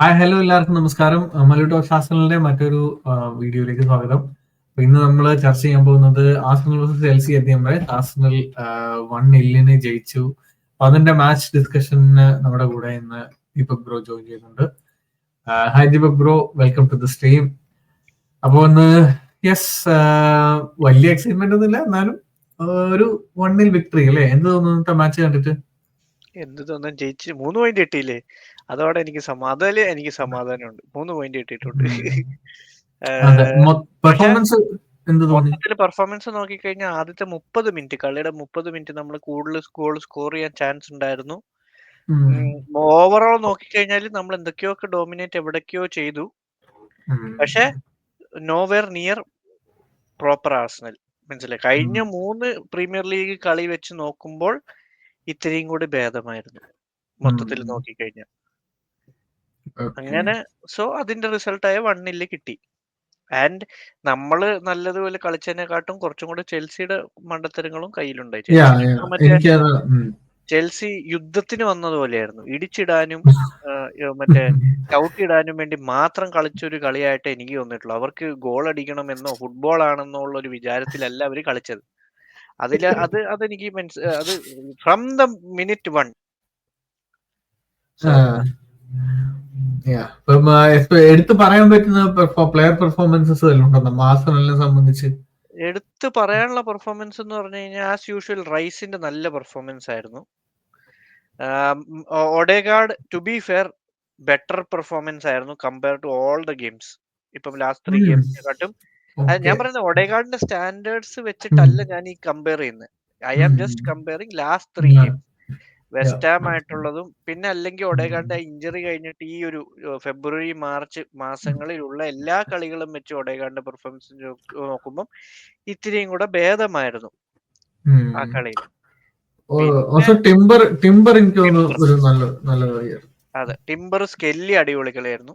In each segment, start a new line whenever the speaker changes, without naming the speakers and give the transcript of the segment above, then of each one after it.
Hi hello എല്ലാവർക്കും. നമസ്കാരം. Malu talk ശാസ്ത്രങ്ങളുടെ മറ്റൊരു വീഡിയോയിലേക്ക് സ്വാഗതം. അപ്പൊ ഇന്ന് നമ്മൾ ചർച്ച ചെയ്യാൻ പോകുന്നത് ആസ്ട്രൽ വേഴ്സസ് എൽ സി എത്തിയ വരെ ആസ്നൽ വൺ എല്ലിന് ജയിച്ചു. അപ്പൊ അതിന്റെ മാച്ച് ഡിസ്കഷന് നമ്മുടെ കൂടെ ഇന്ന് ദീപക് ബ്രോ ജോയിൻ ചെയ്യുന്നുണ്ട്. Hi Deepak bro. Welcome to the stream അപ്പൊ ഒന്ന് യെസ് വലിയ എക്സൈറ്റ്മെന്റ് ഒന്നുമില്ല. എന്നാലും ഒരു വണ്ണിൽ വിക്ടറി അല്ലേ? എന്ത് തോന്നുന്നു മാച്ച് കണ്ടിട്ട്?
എന്ത് തോന്നാൻ ജയിച്ച് മൂന്ന് പോയിന്റ് കിട്ടിയില്ലേ? അതോടെ എനിക്ക് സമാധാനം എനിക്ക് സമാധാനമുണ്ട്. മൂന്ന് പോയിന്റ് കിട്ടിയിട്ടുണ്ട്.
പെർഫോമൻസ്
മൊത്തത്തിൽ പെർഫോമൻസ് നോക്കിക്കഴിഞ്ഞാൽ ആദ്യത്തെ മുപ്പത് മിനിറ്റ് കളിയുടെ മുപ്പത് മിനിറ്റ് നമ്മൾ കൂടുതൽ ഗോൾ സ്കോർ ചെയ്യാൻ ചാൻസ് ഉണ്ടായിരുന്നു. ഓവറോൾ നോക്കിക്കഴിഞ്ഞാൽ നമ്മൾ എന്തൊക്കെയോ ഡോമിനേറ്റ് എവിടൊക്കെയോ ചെയ്തു. പക്ഷെ നോവെയർ നിയർ പ്രോപ്പർ ആർസണൽ മനസ്സിലായി? കഴിഞ്ഞ മൂന്ന് പ്രീമിയർ ലീഗ് കളി വെച്ച് നോക്കുമ്പോൾ ഇത്രയും കൂടി ഭേദമായിരുന്നു. മൊത്തത്തിൽ. നോക്കിക്കഴിഞ്ഞാൽ. അങ്ങനെ സോ അതിന്റെ റിസൾട്ടായ വണ്ണിൽ കിട്ടി. ആൻഡ് നമ്മൾ നല്ലതുപോലെ കളിച്ചതിനെക്കാട്ടും കുറച്ചും കൂടെ ചെൽസിയുടെ മണ്ടത്തരങ്ങളും കയ്യിലുണ്ടായി. ചെൽസി. മറ്റേ യുദ്ധത്തിന് വന്നതുപോലെയായിരുന്നു. ഇടിച്ചിടാനും മറ്റേ ചവിട്ടിയിടാനും വേണ്ടി മാത്രം കളിച്ചൊരു കളിയായിട്ട് എനിക്ക് തോന്നിയിട്ടുള്ളൂ. അവർക്ക് ഗോൾ അടിക്കണമെന്നോ ഫുട്ബോൾ ആണെന്നോ ഉള്ള ഒരു വിചാരത്തിലല്ല അവർ കളിച്ചത്. അതിൽ അത് അതെനിക്ക് മനസ് അത് ഫ്രം ദ മിനിറ്റ് വൺ.
ഇപ്പം എടുത്തു പറയാൻ പറ്റുന്ന പ്ലെയർ പെർഫോമൻസസ് വല്ലതും ഉണ്ടോ നമ്മ ആസനലിനെ സംബന്ധിച്ച്.
എടുത്ത് പറയാനുള്ള പെർഫോമൻസ് എന്ന് പറഞ്ഞു കഴിഞ്ഞാൽ ആസ് യൂഷ്വൽ റൈസിന്റെ നല്ല പെർഫോമൻസ് ആയിരുന്നു. Odegaard to be fair better performance ആയിരുന്നു compare to all the games ഇപ്പം ലാസ്റ്റ് ത്രീ
ഗെയിംസിനെ
ഗെയിംസിനെക്കാട്ടും അത് ഞാൻ. പറയുന്നത് ഒഡേഗാർഡിന്റെ സ്റ്റാൻഡേർഡ്സ് വെച്ചിട്ടല്ല ഞാൻ ഈ കമ്പയർ ചെയ്യുന്നത്. I am. Just comparing last three
Yeah.
വെസ്റ്റ് ആയിട്ടുള്ളതും പിന്നെ അല്ലെങ്കിൽ ഒഡേഗാർഡിന്റെ ഇഞ്ചറി കഴിഞ്ഞിട്ട് ഈ ഒരു ഫെബ്രുവരി മാർച്ച് മാസങ്ങളിലുള്ള എല്ലാ കളികളും വെച്ച് ഒഡേഗാർഡിന്റെ പെർഫോമൻസ് നോക്കുമ്പോൾ ഇത്തിരിയും കൂടെ ഭേദമായിരുന്നു ആ കളിയിൽ.
ടിംബർ ടിംബർ എനിക്ക് ഒരു നല്ല നല്ല
അതെ ടിംബർ സ്കെല്ലി അടിപൊളി കളിയായിരുന്നു.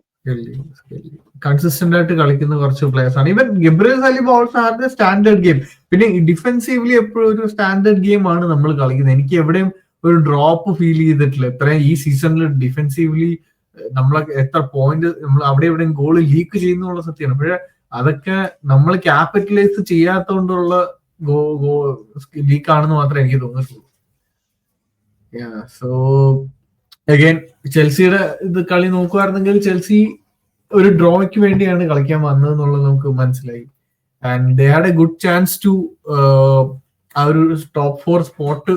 കൺസിസ്റ്റന്റ് ആയിട്ട് കളിക്കുന്ന കുറച്ച് പ്ലേയേഴ്സ് ആണ്. ഇവൻ Gabriel Saliba also have standard game പിന്നെ ഡിഫെൻസീവ്ലി എപ്പോഴും ഒരു സ്റ്റാൻഡേർഡ് ഗെയിം ആണ് നമ്മൾ കളിക്കുന്നത്. എനിക്ക് എവിടെയും ഒരു ഡ്രോപ്പ് ഫീൽ ചെയ്തിട്ടില്ല. ഇത്രയും ഈ സീസണിൽ ഡിഫെൻസീവ്ലി നമ്മളെ എത്ര പോയിന്റ് നമ്മൾ അവിടെ എവിടെയും ഗോൾ ലീക്ക് ചെയ്യുന്നുള്ള സത്യമാണ് പക്ഷെ അതൊക്കെ നമ്മൾ ക്യാപിറ്റലൈസ് ചെയ്യാത്തോണ്ടുള്ള ഗോ ഗോ ലീക്ക് ആണെന്ന് മാത്രമേ എനിക്ക് തോന്നിയിട്ടുള്ളൂ. സോ അഗൈൻ ചെൽസിയുടെ ഇത് കളി നോക്കുവായിരുന്നെങ്കിൽ ചെൽസി ഒരു ഡ്രോയ്ക്ക് വേണ്ടിയാണ് കളിക്കാൻ വന്നത് എന്നുള്ളത് നമുക്ക് മനസ്സിലായി. And they had a good chance to ആ ഒരു ടോപ്പ് ഫോർ സ്പോട്ട്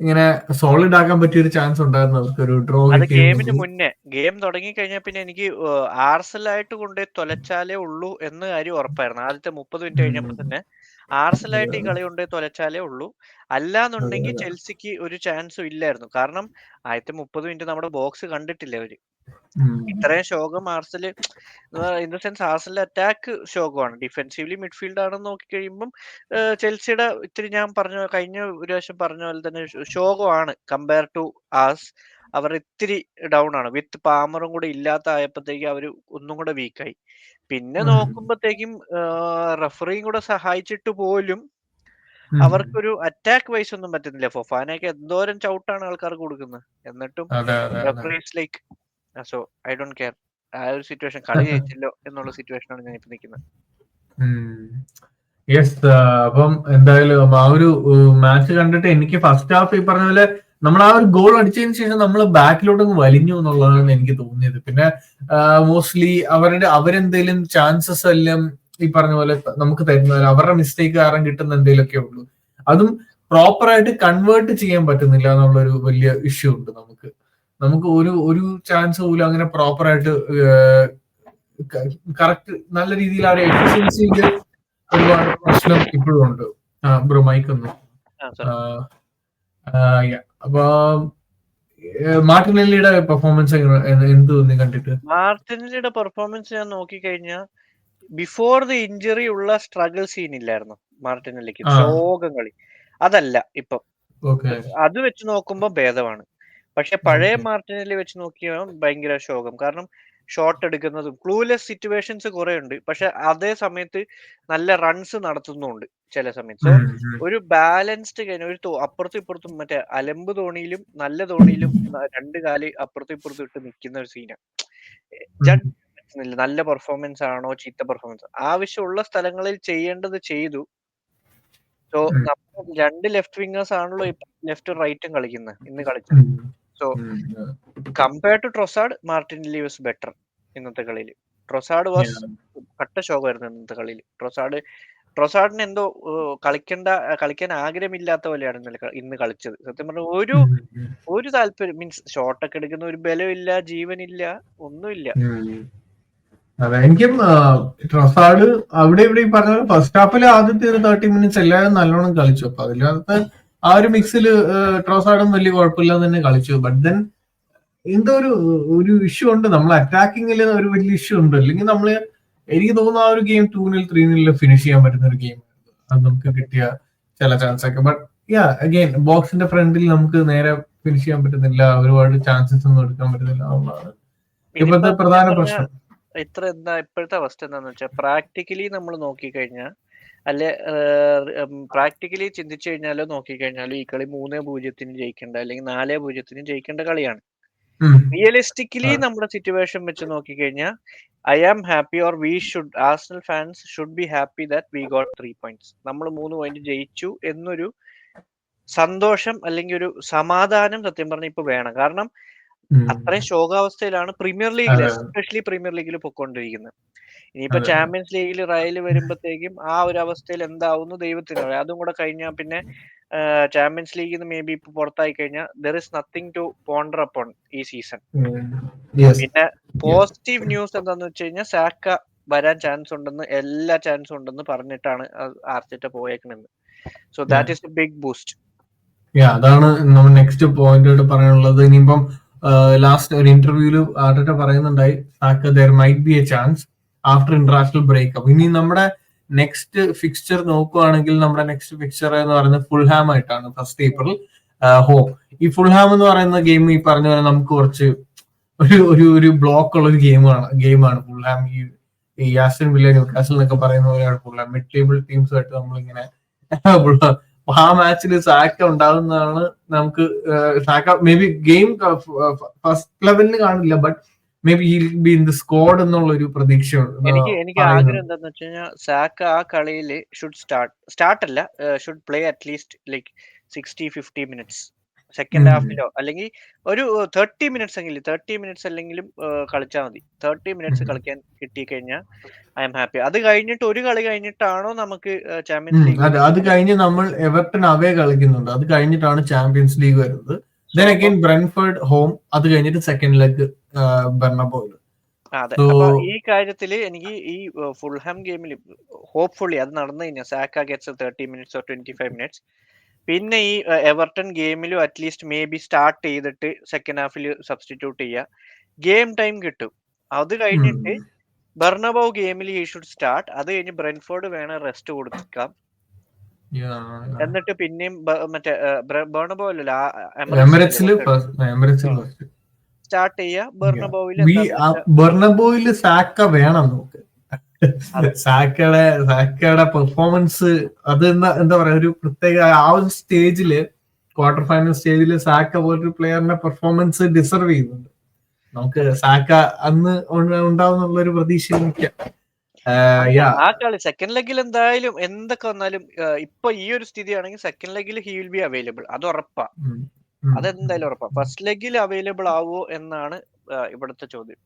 ഇങ്ങനെ സോളിഡ് ആക്കാൻ പറ്റിയ ഒരു ചാൻസ് ഉണ്ടായിരുന്നു. അവർക്ക് ഒരു ഡ്രോ
അത് ഗെയിമിന് മുന്നേ. ഗെയിം തുടങ്ങി കഴിഞ്ഞാൽ പിന്നെ എനിക്ക് ആർസലായിട്ട് കൊണ്ടുപോയി തൊലച്ചാലേ ഉള്ളൂ എന്ന് കാര്യം ഉറപ്പായിരുന്നു. ആദ്യത്തെ മുപ്പത് മിനിറ്റ് കഴിഞ്ഞപ്പോൾ
ഉം.
തന്നെ ആർസലായിട്ട് ഈ കളി കൊണ്ടുപോയി തൊലച്ചാലേ ഉള്ളൂ. അല്ലാന്നുണ്ടെങ്കിൽ. ചെൽസിക്ക് ഒരു ചാൻസും ഇല്ലായിരുന്നു. കാരണം ആദ്യത്തെ മുപ്പത് മിനിറ്റ് നമ്മുടെ ബോക്സ് കണ്ടിട്ടില്ല അവർ? ഇത്രയും ശോകം ആർസൽ ഇൻ ദ സെൻസ് ആർസലിന്റെ അറ്റാക്ക് ശോകമാണ്. ഡിഫെൻസീവ്ലി മിഡ്ഫീൽഡ് ആണെന്ന് നോക്കി കഴിയുമ്പം ചെൽസിയുടെ ഇത്തിരി ഞാൻ പറഞ്ഞ കഴിഞ്ഞ ഒരു പ്രാവശ്യം പറഞ്ഞ പോലെ തന്നെ ശോകമാണ് കമ്പയർ ടു ആസ്. അവർ ഇത്തിരി ഡൗൺ ആണ്. വിത്ത് പാമറും കൂടെ ഇല്ലാത്ത ആയപ്പോഴത്തേക്ക് അവർ ഒന്നും കൂടെ വീക്കായി പിന്നെ. നോക്കുമ്പോഴത്തേക്കും റഫറിയും കൂടെ സഹായിച്ചിട്ട് പോലും അവർക്കൊരു അറ്റാക്ക് വൈസ് ഒന്നും പറ്റുന്നില്ല. ഫൊഫാനൊക്കെ എന്തോരം ചവിട്ടാണ് ആൾക്കാർ കൊടുക്കുന്നത്. എന്നിട്ടും like so I don't care ആ ഒരു സിറ്റുവേഷൻ കളി ജയിച്ചല്ലോ എന്നുള്ള സിറ്റുവേഷനാണ് ഞാൻ ഇപ്പൊ നിൽക്കുന്നത്.
യെസ് അപ്പം എന്തായാലും ആ ഒരു മാച്ച് കണ്ടിട്ട് എനിക്ക് ഫസ്റ്റ് ഹാഫ് ഈ പറഞ്ഞ പോലെ നമ്മൾ ആ ഒരു ഗോൾ അടിച്ചതിന് ശേഷം നമ്മൾ ബാക്കിലോട്ട് വലിഞ്ഞു എന്നുള്ളതാണ് എനിക്ക് തോന്നിയത്. പിന്നെ മോസ്റ്റ്ലി അവരുടെ അവരെന്തേലും ചാൻസസ് എല്ലാം ഈ പറഞ്ഞ പോലെ നമുക്ക് തരുന്ന അവരുടെ മിസ്റ്റേക്ക് കാരണം കിട്ടുന്ന എന്തെങ്കിലുമൊക്കെ ഉള്ളൂ. അതും പ്രോപ്പറായിട്ട് കൺവേർട്ട് ചെയ്യാൻ പറ്റുന്നില്ല എന്നുള്ളൊരു വലിയ ഇഷ്യൂ ഉണ്ട് നമുക്ക്. നമുക്ക് ഒരു ഒരു ചാൻസ് പോലും അങ്ങനെ പ്രോപ്പർ ആയിട്ട് കറക്റ്റ് നല്ല രീതിയിൽ ആ ഒരു എഫിഷ്യൻസിയിൽ ഒരുപാട് പ്രശ്നം ഇപ്പോഴും ഉണ്ട്. ബ്രോ മൈക്ക് ഒന്ന്. അപ്പൊ മാർട്ടിനെല്ലിയുടെ പെർഫോമൻസ് എന്ത് തോന്നി കണ്ടിട്ട്?
മാർട്ടിനെല്ലിയുടെ പെർഫോമൻസ് ഞാൻ നോക്കിക്കഴിഞ്ഞാൽ ബിഫോർ ദി ഇഞ്ചറി ഉള്ള സ്ട്രഗിൾ സീൻ ഇല്ലായിരുന്നു മാർട്ടിനെല്ലിക്ക്. ശോകം കളി. അതല്ല ഇപ്പം. അത് വെച്ച് നോക്കുമ്പോൾ ഭേദമാണ്. പക്ഷെ പഴയ. മാർട്ടിനെല്ലി വെച്ച് നോക്കിയാൽ ഭയങ്കര ശോകം. കാരണം ഷോട്ട് എടുക്കുന്നതും ക്ലൂലെസ് സിറ്റുവേഷൻസ് കുറെ ഉണ്ട്. പക്ഷെ അതേ സമയത്ത് നല്ല റൺസ് നടത്തുന്നുണ്ട് ചില സമയത്ത്. സോ ഒരു ബാലൻസ്ഡ് കഴിഞ്ഞ ഒരു അപ്പുറത്തും ഇപ്പുറത്തും മറ്റേ അലമ്പ് തോണിയിലും നല്ല തോണിയിലും രണ്ട് കാൽ അപ്പുറത്തും ഇപ്പുറത്തും ഇട്ട് നിൽക്കുന്ന ഒരു സീനാണ് പറ്റുന്നില്ല നല്ല പെർഫോമൻസ് ആണോ ചീത്ത പെർഫോമൻസ് ആവശ്യമുള്ള സ്ഥലങ്ങളിൽ ചെയ്യേണ്ടത് ചെയ്തു. സോ രണ്ട് ലെഫ്റ്റ് വിംഗേഴ്സ് ആണല്ലോ ഇപ്പൊ ലെഫ്റ്റും റൈറ്റും കളിക്കുന്നത് ഇന്ന് കളിച്ചത്. So compared to Trossard Martinelli was better ഇന്നത്തെ കളിയിൽ. ട്രൊസാഡ് വാസ് കട്ട ശോകമായിരുന്നു ഇന്നത്തെ കളിയിൽ. ട്രൊസാഡ് ട്രൊസാഡിന് എന്തോ കളിക്കേണ്ട കളിക്കാൻ ആഗ്രഹമില്ലാത്ത പോലെയാണ് ഇന്നലെ ഇന്ന് കളിച്ചത്. സത്യം പറഞ്ഞ ഒരു ഒരു താല്പര്യം മീൻസ് ഷോട്ടൊക്കെ എടുക്കുന്ന ഒരു ബലമില്ല ജീവനില്ല ഒന്നുമില്ല.
അതെ എനിക്കും ട്രൊസാഡ് അവിടെ ഇവിടെ ഈ പറഞ്ഞ ഫസ്റ്റ് ഹാഫിൽ ആദ്യത്തെ ഒരു തേർട്ടി മിനിറ്റ്സ് എല്ലാവരും നല്ലോണം കളിച്ചു. അപ്പൊ അതിനകത്ത് ആ ഒരു മിക്സിൽ ട്രോസാഡും വലിയ കുഴപ്പമില്ലാതെ തന്നെ കളിച്ചു. ബട്ട് ദെൻ എന്തോ ഒരു ഒരു ഇഷ്യൂ ഉണ്ട്. നമ്മൾ അറ്റാക്കിങ്ങിൽ ഒരു വലിയ ഇഷ്യൂ ഉണ്ട്. അല്ലെങ്കിൽ നമ്മൾ എനിക്ക് തോന്നുന്നു ആ ഒരു ഗെയിം ടൂനിൽ ത്രീനിൽ ഫിനിഷ് ചെയ്യാൻ പറ്റുന്ന ഒരു ഗെയിം അത് നമുക്ക് കിട്ടിയ ചില ചാൻസ് ഒക്കെ. ബട്ട് യാ അഗെയിൻ ബോക്സിന്റെ ഫ്രണ്ടിൽ നമുക്ക് നേരെ ഫിനിഷ് ചെയ്യാൻ പറ്റുന്നില്ല. ഒരുപാട് ചാൻസസ് ഒന്നും എടുക്കാൻ പറ്റുന്നില്ല എന്നുള്ളതാണ് ഇപ്പോഴത്തെ പ്രധാന പ്രശ്നം.
ഇത്ര എന്താ ഇപ്പോഴത്തെ അവസ്ഥ എന്താന്ന് വെച്ചാൽ പ്രാക്ടിക്കലി നമ്മൾ നോക്കിക്കഴിഞ്ഞാൽ അല്ലെ പ്രാക്ടിക്കലി ചിന്തിച്ചു കഴിഞ്ഞാലോ നോക്കിക്കഴിഞ്ഞാലോ ഈ കളി മൂന്നേ പൂജ്യത്തിന് ജയിക്കേണ്ട അല്ലെങ്കിൽ നാലേ പൂജ്യത്തിന് ജയിക്കേണ്ട കളിയാണ്. റിയലിസ്റ്റിക്കലി നമ്മുടെ സിറ്റുവേഷൻ വെച്ച് നോക്കിക്കഴിഞ്ഞാൽ I am happy or we should Arsenal fans should be happy that we got three points നമ്മൾ മൂന്ന് പോയിന്റ് ജയിച്ചു എന്നൊരു സന്തോഷം അല്ലെങ്കിൽ ഒരു സമാധാനം സത്യം പറഞ്ഞ ഇപ്പൊ വേണം കാരണം. അത്രയും ശോകാവസ്ഥയിലാണ് പ്രീമിയർ ലീഗിൽ. എസ്പെഷ്യലി പ്രീമിയർ ലീഗിൽ പൊക്കോണ്ടിരിക്കുന്നത് ഇനിയിപ്പോ ചാമ്പ്യൻസ് ലീഗിൽ റയൽ വരുമ്പോഴത്തേക്കും ആ ഒരു അവസ്ഥയിൽ എന്താവുന്നു ദൈവത്തിന് അറിയാം. അതും കൂടെ കഴിഞ്ഞാൽ പിന്നെ ചാമ്പ്യൻസ് ലീഗിൽ നിന്ന് മേ ബി ഇപ്പൊ പുറത്തായി കഴിഞ്ഞാൽ there is nothing to ponder upon ഈ സീസൺ. പിന്നെ പോസിറ്റീവ് ന്യൂസ് എന്താന്ന് വെച്ച് കഴിഞ്ഞാൽ സാക്ക വരാൻ ചാൻസ് ഉണ്ടെന്ന് എല്ലാ ചാൻസും ഉണ്ടെന്ന് പറഞ്ഞിട്ടാണ് ആർച്ചിറ്റ പോയേക്കണെന്ന് so that is a big boost
അതാണ് നമ്മൾ നെക്സ്റ്റ് പോയിന്റ് ആയിട്ട് പറയാനുള്ളത്. ഇനിയിപ്പം ലാസ്റ്റ് ഒരു ഇന്റർവ്യൂൽ ആർട്ട പറയുന്നുണ്ടായി Saka there might be a chance after international breakup ഇനി നമ്മുടെ നെക്സ്റ്റ് ഫിക്സ്ചർ നോക്കുവാണെങ്കിൽ നമ്മുടെ നെക്സ്റ്റ് ഫിക്സ്ചർ എന്ന് പറയുന്നത് ഫുൾ ഹാം ആയിട്ടാണ് ഫസ്റ്റ് ഏപ്രിൽ ഹോം ഈ ഫുൾ ഹാം എന്ന് പറയുന്ന ഗെയിം ഈ പറഞ്ഞ പോലെ നമുക്ക് കുറച്ച് ഒരു ഒരു ഒരു ബ്ലോക്ക് ഉള്ള ഒരു ഗെയിമാണ് ഗെയിമാണ് ഫുൾഹാം ഈ ഈ ആസ്റ്റൻ വില്ല എന്നൊക്കെ പറയുന്ന പോലെയാണ് ഫുൾ ഹാം മിഡ് ടേബിൾ ടീംസുമായിട്ട് നമ്മളിങ്ങനെ ആ മാച്ചിൽ സാക്ക ഉണ്ടാകുന്നതാണ് നമുക്ക് Saka maybe game first ലെവലിൽ കാണില്ല but maybe be in the squad എന്നുള്ള ഒരു പ്രതീക്ഷ
എനിക്ക് എനിക്ക് ആഗ്രഹം എന്താന്ന് വെച്ച് കഴിഞ്ഞാൽ സാക്ക് ആ കളിയിൽ ഷുഡ് സ്റ്റാർട്ട് സ്റ്റാർട്ട് അല്ല should play at least like sixty fifty minutes second. ഹാഫിലോ അല്ലെങ്കിൽ ഒരു തേർട്ടി മിനിറ്റ്സ് എങ്കിലും തേർട്ടി മിനിറ്റ്സ് അല്ലെങ്കിലും കളിച്ചാൽ മതി. തേർട്ടി മിനിറ്റ്സ് കളിക്കാൻ കിട്ടി കഴിഞ്ഞാൽ ഐ എം ഹാപ്പി അത് കഴിഞ്ഞിട്ട് ഒരു കളി കഴിഞ്ഞിട്ടാണോ നമുക്ക് ചാമ്പ്യൻസ് ലീഗ്
അത് കഴിഞ്ഞ് നമ്മൾ എവർട്ടൺ അവേ കളിക്കുന്നുണ്ട്. അത് കഴിഞ്ഞിട്ടാണ് ചാമ്പ്യൻസ് ലീഗ് വരുന്നത്. ദെൻ അഗൈൻ ബ്രെൻഫേർഡ് ഹോം അത് കഴിഞ്ഞിട്ട് സെക്കൻഡ് ലെഗ് ബെർണബോയിൽ
അതെ. അപ്പൊ ഈ കാര്യത്തിൽ എനിക്ക് ഈ ഫുൾഹാം ഗെയിമിൽ ഹോപ്പ്ഫുള്ളി അത് നടന്നു കഴിഞ്ഞാൽ Saka gets thirty minutes or twenty five minutes പിന്നെ ഈ എവർട്ടൺ ഗെയിമിലും അറ്റ്ലീസ്റ്റ് മേ ബി സ്റ്റാർട്ട് ചെയ്തിട്ട് സെക്കൻഡ് ഹാഫിൽ സബ്സ്റ്റിറ്റ്യൂട്ട് ചെയ്യുക ഗെയിം ടൈം കിട്ടും. അത് കഴിഞ്ഞിട്ട് ബെർണബോ ഗെയിമിൽ ഈ ഷുഡ് സ്റ്റാർട്ട് അത് കഴിഞ്ഞ് ബ്രെൻഫോർഡ് വേണം റെസ്റ്റ് കൊടുക്കാം. എന്നിട്ട് പിന്നെയും മറ്റേ ബെർണബോ അല്ലല്ലോ
എമിറേറ്റ്സിൽ എമിറേറ്റ്സിൽ
സ്റ്റാർട്ട് ചെയ്യുക ബെർണബോയിൽ
വി ബെർണബോയിൽ സാക്ക വേണം നമുക്ക്. സാക്കയുടെ സാക്കയുടെ പെർഫോമൻസ് അത് എന്താ എന്താ പറയാ ഒരു പ്രത്യേക ആ ഒരു സ്റ്റേജിൽ ക്വാർട്ടർ ഫൈനൽ സ്റ്റേജിൽ സാക്ക പോലൊരു പ്ലെയറിന്റെ പെർഫോമൻസ് ഡിസർവ് ചെയ്യുന്നുണ്ട്. നമുക്ക് സാക്ക അന്ന് ഉണ്ട- ഉണ്ടാവുന്നുള്ള ഒരു പ്രതീക്ഷ നിൽക്കാം
ആ കളി സെക്കൻഡ് ലെഗിൽ എന്തായാലും എന്തൊക്കെ വന്നാലും ഇപ്പൊ ഈ ഒരു സ്ഥിതിയാണെങ്കിൽ സെക്കൻഡ് ലെഗിൽ ഹി വിൽ ബി അവൈലബിൾ അത് ഉറപ്പാ. അതെന്തായാലും ഉറപ്പാ. ഫസ്റ്റ് ലെഗിൽ അവൈലബിൾ ആവോ എന്നാണ് ഇവിടുത്തെ ചോദ്യം.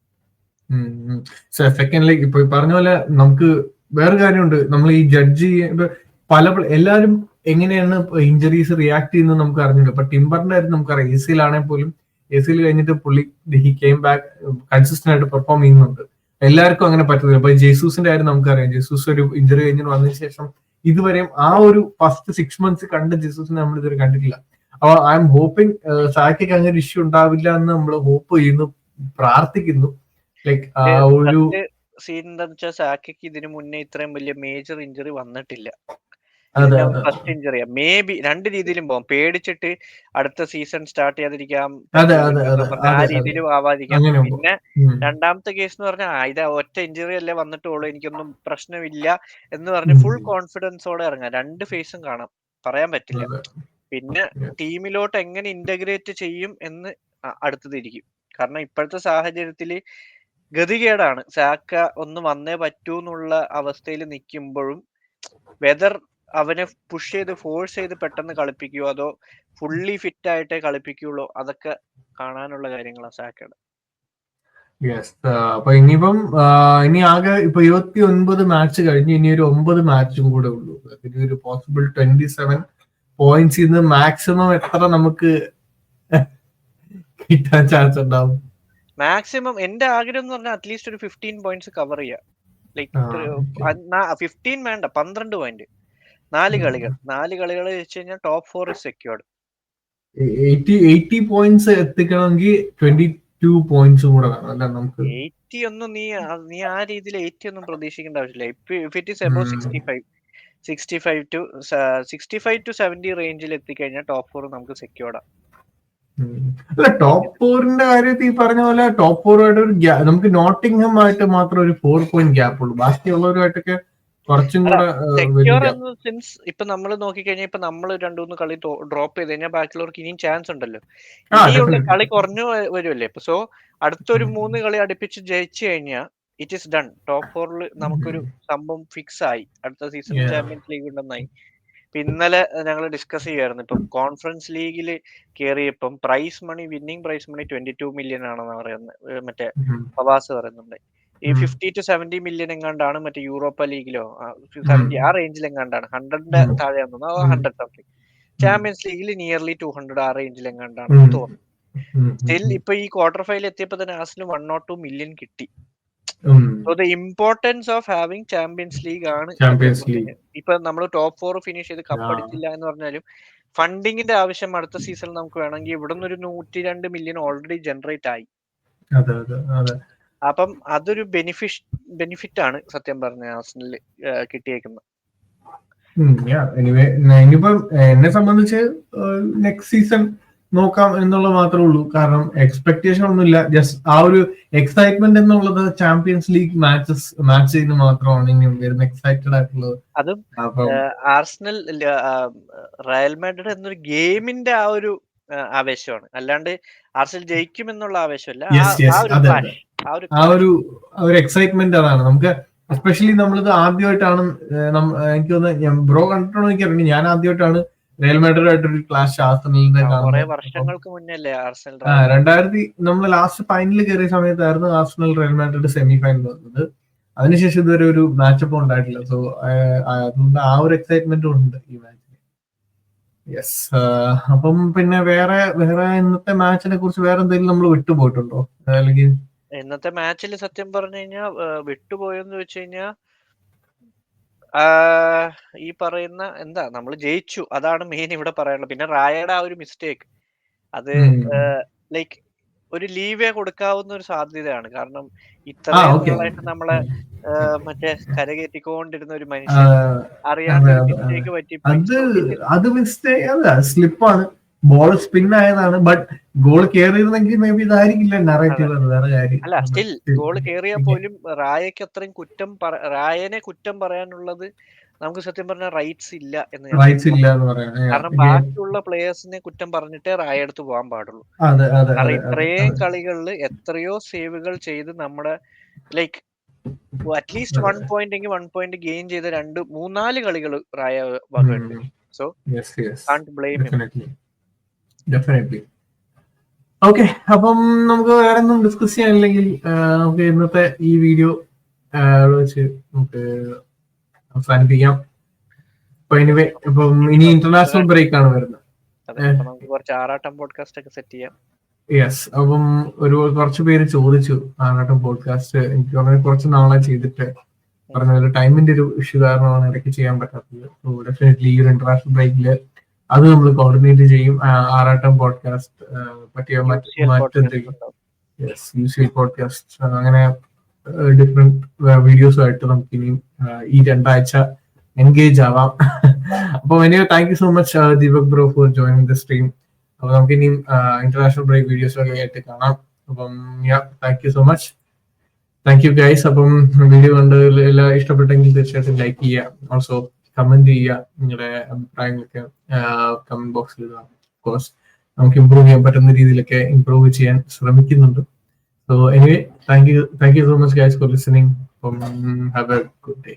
സെക്കൻഡ് ലെഗ് ഇപ്പൊ പറഞ്ഞ പോലെ നമുക്ക് വേറെ കാര്യമുണ്ട്. നമ്മൾ ഈ ജഡ്ജ് പല എല്ലാരും എല്ലാവരും എങ്ങനെയാണ് ഇഞ്ചറീസ് റിയാക്ട് ചെയ്യുന്നത് നമുക്ക് അറിഞ്ഞിട്ടുണ്ട് ഇപ്പൊ ടിംബറിന്റെ കാര്യം നമുക്കറിയാം. എ സിയിലാണെങ്കിൽ പോലും എ സിയിൽ കഴിഞ്ഞിട്ട് പുള്ളി ഹി കെയിം ബാക്ക് കൺസിസ്റ്റന്റ് ആയിട്ട് പെർഫോം ചെയ്യുന്നുണ്ട്. എല്ലാവർക്കും അങ്ങനെ പറ്റുന്നില്ല. ഇപ്പൊ ജേസൂസിന്റെ കാര്യം നമുക്കറിയാം. ജേസൂസ് ഒരു ഇഞ്ചറി കഴിഞ്ഞ് വന്നതിന് ശേഷം ഇതുവരെയും ആ ഒരു ഫസ്റ്റ് സിക്സ് മന്ത്സ് കണ്ട ജേസൂസിനെ നമ്മൾ ഇതുവരെ കണ്ടിട്ടില്ല. അപ്പൊ ഐ എം ഹോപ്പിംഗ് സാക്കിക്ക് അങ്ങനെ ഇഷ്യൂ ഉണ്ടാവില്ല എന്ന് നമ്മൾ ഹോപ്പ് ചെയ്യുന്നു പ്രാർത്ഥിക്കുന്നു. ലൈക്ക് ആ ഒരു
സീൻ എന്താണെന്ന് വെച്ചാൽ സാക്കിക്ക് ഇതിനു മുന്നേ ഇത്രയും വലിയ മേജർ ഇഞ്ചറി വന്നിട്ടില്ല. ഫസ്റ്റ് ഇഞ്ചറി മേ ബി രണ്ട് രീതിയിലും പോകാം പേടിച്ചിട്ട് അടുത്ത സീസൺ സ്റ്റാർട്ട് ചെയ്യാതിരിക്കാം ആ രീതിയിലും ആവാതിരിക്കാം. പിന്നെ രണ്ടാമത്തെ കേസ് എന്ന് പറഞ്ഞാൽ ഇത് ഒറ്റ ഇഞ്ചറി അല്ലേ വന്നിട്ടുള്ളൂ എനിക്കൊന്നും പ്രശ്നമില്ല എന്ന് പറഞ്ഞ് ഫുൾ കോൺഫിഡൻസോടെ ഇറങ്ങാം. രണ്ട് ഫേസും കാണാം. പറയാൻ പറ്റില്ല. പിന്നെ ടീമിലോട്ട് എങ്ങനെ ഇന്റഗ്രേറ്റ് ചെയ്യും എന്ന് അടുത്തതിരിക്കും കാരണം ഇപ്പോഴത്തെ സാഹചര്യത്തിൽ ഗതികേടാണ്. സാക്ക ഒന്ന് വന്നേ പറ്റൂന്നുള്ള അവസ്ഥയിൽ നിൽക്കുമ്പോഴും വെദർ അവനെ പുഷ് ചെയ്ത് ഫോഴ്സ് ചെയ്ത് പെട്ടെന്ന് കളിപ്പിക്കുവോ? അതോ ഫുള്ളി ഫിറ്റ് ആയിട്ടേ കളിപ്പിക്കുള്ളൂ? അതൊക്കെ കാണാനുള്ള കാര്യങ്ങളാണ് സാക്കയുടെ
യെസ് അപ്പൊ ഇനിയിപ്പം ഇനി ആകെ ഇപ്പൊ ഇരുപത്തി ഒൻപത് മാച്ച് കഴിഞ്ഞ് ഇനി ഒരു ഒമ്പത് മാച്ചും കൂടെ ഉള്ളൂ. ഇനി ഒരു പോസിബിൾ ട്വന്റി സെവൻ പോയിന്റ്സ് ഇന്ന് മാക്സിമം എത്ര നമുക്ക് കിട്ടാൻ ചാൻസ് ഉണ്ടാവും?
മാക്സിമം എന്റെ ആഗ്രഹം എന്ന് പറഞ്ഞാൽ അറ്റ്ലീസ്റ്റ് ഒരു ഫിഫ്റ്റീൻ പോയിന്റ്സ് കവർ ചെയ്യാം. ലൈക്ക് ഫിഫ്റ്റീൻ വേണ്ട പന്ത്രണ്ട് പോയിന്റ് നാല് കളികൾ. നാല് കളികൾ വെച്ച് കഴിഞ്ഞാൽ top four secured
eighty points എത്തിക്കണമെങ്കിൽ twenty two points കൂടെ വേണം അല്ല നമുക്ക്?
എയ്റ്റി ഒന്നും നീ നീ ആ രീതിയിൽ എയ്റ്റി ഒന്നും പ്രതീക്ഷിക്കേണ്ട ആവശ്യമില്ല. If it is
above.
Sixty five sixty five to sixty five to seventy റേഞ്ചിൽ എത്തിക്കഴിഞ്ഞാൽ ടോപ്പ് ഫോർ നമുക്ക് സെക്യൂർഡാ.
അല്ല ടോപ്പ് ഫോറിന്റെ കാര്യത്തിൽ ഈ പറഞ്ഞ പോലെ ടോപ്പ് ഫോറുമായിട്ട് ഒരു നമുക്ക് നോട്ടിംഗ്ഹാം ആയിട്ട് മാത്രം ഒരു ഫോർ പോയിന്റ് ഗ്യാപ്പ് ഉള്ളൂ. ബാക്കിയുള്ളവരുമായിട്ടൊക്കെ കുറച്ചും
സെക്യൂർ. എന്ന് സിൻസ് ഇപ്പൊ നമ്മൾ നോക്കിക്കഴിഞ്ഞാൽ ഇപ്പൊ നമ്മൾ രണ്ടു മൂന്ന് കളി ഡ്രോപ്പ് ചെയ്ത് കഴിഞ്ഞാൽ ബാക്കിയുള്ളവർക്ക് ഇനിയും ചാൻസ് ഉണ്ടല്ലോ. ഇനിയുള്ള. കളി കുറഞ്ഞു വരുമല്ലേ ഇപ്പൊ സോ അടുത്തൊരു മൂന്ന് കളി അടുപ്പിച്ച് ജയിച്ചു കഴിഞ്ഞാൽ ഇറ്റ് ഇസ് ഡൺ ടോപ്പ് ഫോറിൽ നമുക്കൊരു സംഭവം ഫിക്സ് ആയി. അടുത്ത സീസൺ. Champions league ഉണ്ടെന്നായി. ഇന്നലെ ഞങ്ങൾ ഡിസ്കസ് ചെയ്യുമായിരുന്നു ഇപ്പം കോൺഫറൻസ് ലീഗിൽ കയറിയപ്പം prize money winning prize money twenty two million ആണെന്ന് പറയുന്നത് മറ്റേ പ്രവാസ് പറയുന്നുണ്ട്. ഈ. ഫിഫ്റ്റി ടു സെവന്റി മില്യൺ എങ്ങാണ്ടാണ് മറ്റേ യൂറോപ്പ ലീഗിലോ സെവന്റി ആ റേഞ്ചിൽ എങ്ങാണ്ടാണ് ഹൺഡ്രഡിന്റെ
ഉം.
താഴെ
ഉം.
ഹൺഡ്രഡ് സംതിങ് ചാമ്പ്യൻസ് ലീഗിൽ നിയർലി ടു ഹൺഡ്രഡ് ആ റേഞ്ചിൽ എങ്ങാണ്ടാണ്. തോന്നുന്നു. സ്റ്റിൽ ഇപ്പൊ ഈ ക്വാർട്ടർ ഫൈനൽ എത്തിയപ്പോ തന്നെ ആസിന് വൺ നോട്ട് ടു മില്യൺ കിട്ടി so the importance of having champions league ആണ്
ചാമ്പ്യൻസ്
ലീഗ്. ഇപ്പൊ നമ്മൾ ടോപ്പ് ഫോർ ഫിനിഷ് ചെയ്ത് കപ്പ് അടിച്ചില്ല എന്ന് പറഞ്ഞാലും ഫണ്ടിങ്ങിന്റെ ആവശ്യം അടുത്ത സീസണിൽ നമുക്ക് വേണമെങ്കിൽ ഇവിടെ നിന്ന് ഒരു നൂറ്റി രണ്ട് മില്യൺ ഓൾറെഡി ജനറേറ്റ് ആയി അപ്പം അതൊരു ബെനിഫിഷ് ബെനിഫിറ്റ് ആണ് സത്യം പറഞ്ഞ ആസ്നലിൽ കിട്ടിയേക്കുന്നത്.
ഇനിയിപ്പം എന്നെ സംബന്ധിച്ച് നെക്സ്റ്റ് സീസൺ നോക്കാം എന്നുള്ളത് മാത്രമേ ഉള്ളൂ. കാരണം എക്സ്പെക്ടേഷൻ ഒന്നുമില്ല ജസ്റ്റ് ആ ഒരു എക്സൈറ്റ്മെന്റ് എന്നുള്ളത് ചാമ്പ്യൻസ് ലീഗ് മാച്ചസ് മാച്ചിന് മാത്രമാണ് ഇനി വരുന്ന എക്സൈറ്റഡ് ആയിട്ടുള്ളത്.
അതും ആർസണൽ റയൽ മാഡ്രിഡ് എന്നൊരു ഗെയിമിന്റെ ആ ഒരു ആവേശമാണ്. അല്ലാണ്ട് ആർസണൽ ജയിക്കും എന്നുള്ള ആവേശമല്ല. ആ- ഒരു ആ ഒരു
ഒരു എക്സൈറ്റ്മെന്റ് അതാണ്. നമുക്ക് എസ്പെഷ്യലി നമ്മളിത് ആദ്യമായിട്ടാണ് എനിക്ക് തോന്നുന്നത് ബ്രോ കണ്ടിട്ടുണ്ടോ എനിക്ക് അറിയില്ല ഞാൻ ആദ്യമായിട്ടാണ് റയൽ മാഡ്രിഡ് ആയിട്ടൊരു ക്ലാഷ് ആർസണലിനെ
കുറെ
കാണുന്നത്. അപ്പം
വർഷങ്ങൾക്ക് മുന്നേ
ആ രണ്ടായിരത്തി നമ്മൾ ലാസ്റ്റ് ഫൈനലിൽ കയറിയ സമയത്തായിരുന്നു Arsenal Real Madrid semi final വന്നത്. അതിനുശേഷം ഇതുവരെ ഒരു മാച്ചപ്പ് ഉണ്ടായിട്ടില്ല. സോ അതുകൊണ്ട് ആ ഒരു എക്സൈറ്റ്മെന്റ് ഉണ്ട് ഈ മാച്ചിന് യെസ് അപ്പം പിന്നെ വേറെ വേറെ ഇന്നത്തെ മാച്ചിനെ കുറിച്ച് വേറെ എന്തെങ്കിലും നമ്മൾ വിട്ടുപോയിട്ടുണ്ടോ? അല്ലെങ്കിൽ
ഇന്നത്തെ മാച്ചിൽ സത്യം പറഞ്ഞു കഴിഞ്ഞാൽ വിട്ടുപോയെന്ന് വെച്ച് കഴിഞ്ഞാൽ ഈ പറയുന്ന എന്താ നമ്മൾ ജയിച്ചു. അതാണ് മെയിൻ ഇവിടെ പറയാനുള്ളത്. പിന്നെ റായയുടെ ആ ഒരു മിസ്റ്റേക്ക് അത് ലൈക്ക് ഒരു ലീവേ കൊടുക്കാവുന്ന ഒരു സാധ്യതയാണ്. കാരണം
ഇത്ര
നാളായിട്ട് നമ്മളെ മറ്റേ കരകയറ്റിക്കൊണ്ടിരുന്ന ഒരു മനുഷ്യൻ അറിയാണ്ട് മിസ്റ്റേക്ക് പറ്റി
അത് അത് മിസ്റ്റേക്ക് അല്ല സ്ലിപ്പാണ് ബോൾ സ്പിൻ ആയതാണ് ബട്ട് ഗോൾ കയറിയിരുന്നെങ്കിൽ മേ ബി ഇതായിരിക്കില്ല നറേറ്റീവ് വേറെ കാര്യം.
അല്ല സ്റ്റിൽ ഗോൾ കേറിയാൽ പോലും റായക്ക് അത്രയും കുറ്റം റായനെ കുറ്റം പറയാനുള്ളത് നമുക്ക് സത്യം പറഞ്ഞ റൈറ്റ്സ് ഇല്ല എന്ന്
റൈറ്റ്സ് ഇല്ല എന്ന് പറയാം.
കാരണം ബാക്കിയുള്ള പ്ലേയേഴ്സിനെ കുറ്റം പറഞ്ഞിട്ടേ റായ എടുത്ത് പോകാൻ പാടുള്ളൂ.
അതെ അതെ
കാരണം ഇത്രയും കളികളിൽ എത്രയോ സേവുകൾ ചെയ്ത് നമ്മുടെ like at least one point എങ്കിൽ വൺ പോയിന്റ് ഗെയിൻ ചെയ്ത രണ്ട് മൂന്നാൽ കളികൾ റായ വകയുണ്ട് so
yes yes
can't blame
definitely okay അപ്പം നമുക്ക് വേറെ ഒന്നും ഡിസ്കസ് ചെയ്യാനില്ലെങ്കിൽ നമുക്ക് ഇന്നത്തെ ഈ വീഡിയോ വെച്ച് നമുക്ക് അവസാനിപ്പിക്കാം. അപ്പൊ എനിവേ ഇപ്പം ഇനി ഇന്റർനാഷണൽ ബ്രേക്ക് ആണ് വരുന്നത്.
അതെ അപ്പൊ നമുക്ക് കുറച്ച് ആറാട്ടം പോഡ്കാസ്റ്റ് ഒക്കെ സെറ്റ് ചെയ്യാം.
യെസ് അപ്പം ഒരു കുറച്ച് പേര് ചോദിച്ചു ആറാട്ടം പോഡ്കാസ്റ്റ് എനിക്ക് വളരെ കുറച്ച് നാളെ ചെയ്തിട്ട് പറഞ്ഞ ടൈമിന്റെ ഒരു ഇഷ്യൂ കാരണമാണ് ഇടയ്ക്ക് ചെയ്യാൻ പറ്റാത്തത്. ഡെഫിനറ്റ്ലി ഈ ഒരു ഇന്റർനാഷണൽ ബ്രേക്കിൽ അത് നമ്മൾ കോർഡിനേറ്റ് ചെയ്യും. ആറാട്ടം പോഡ്കാസ്റ്റ് പറ്റിയ മറ്റെന്തെങ്കിലും യെസ് യു സി പോഡ്കാസ്റ്റ് അങ്ങനെ ഡിഫറെന്റ് വീഡിയോസുമായിട്ട് നമുക്ക് ഇനിയും ഈ രണ്ടാഴ്ച എൻഗേജ് ആവാം. അപ്പൊ anyway thank you so much Deepak bro for joining the stream അപ്പൊ നമുക്ക് ഇനിയും ഇന്റർനാഷണൽ ബ്രേക്ക് വീഡിയോസ് ഒക്കെ ആയിട്ട് കാണാം. അപ്പം thank you so much thank you guys അപ്പം വീഡിയോ കണ്ട് എല്ലാം ഇഷ്ടപ്പെട്ടെങ്കിൽ തീർച്ചയായിട്ടും ലൈക്ക് ചെയ്യുക. ഓൾസോ കമന്റ് ചെയ്യുക നിങ്ങളുടെ അഭിപ്രായങ്ങളൊക്കെ കമന്റ് ബോക്സിൽ കോഴ്സ് നമുക്ക് ഇമ്പ്രൂവ് ചെയ്യാൻ പറ്റുന്ന രീതിയിലൊക്കെ ഇമ്പ്രൂവ് ചെയ്യാൻ ശ്രമിക്കുന്നുണ്ട്. So anyway thank you thank you so much guys for listening have a good day.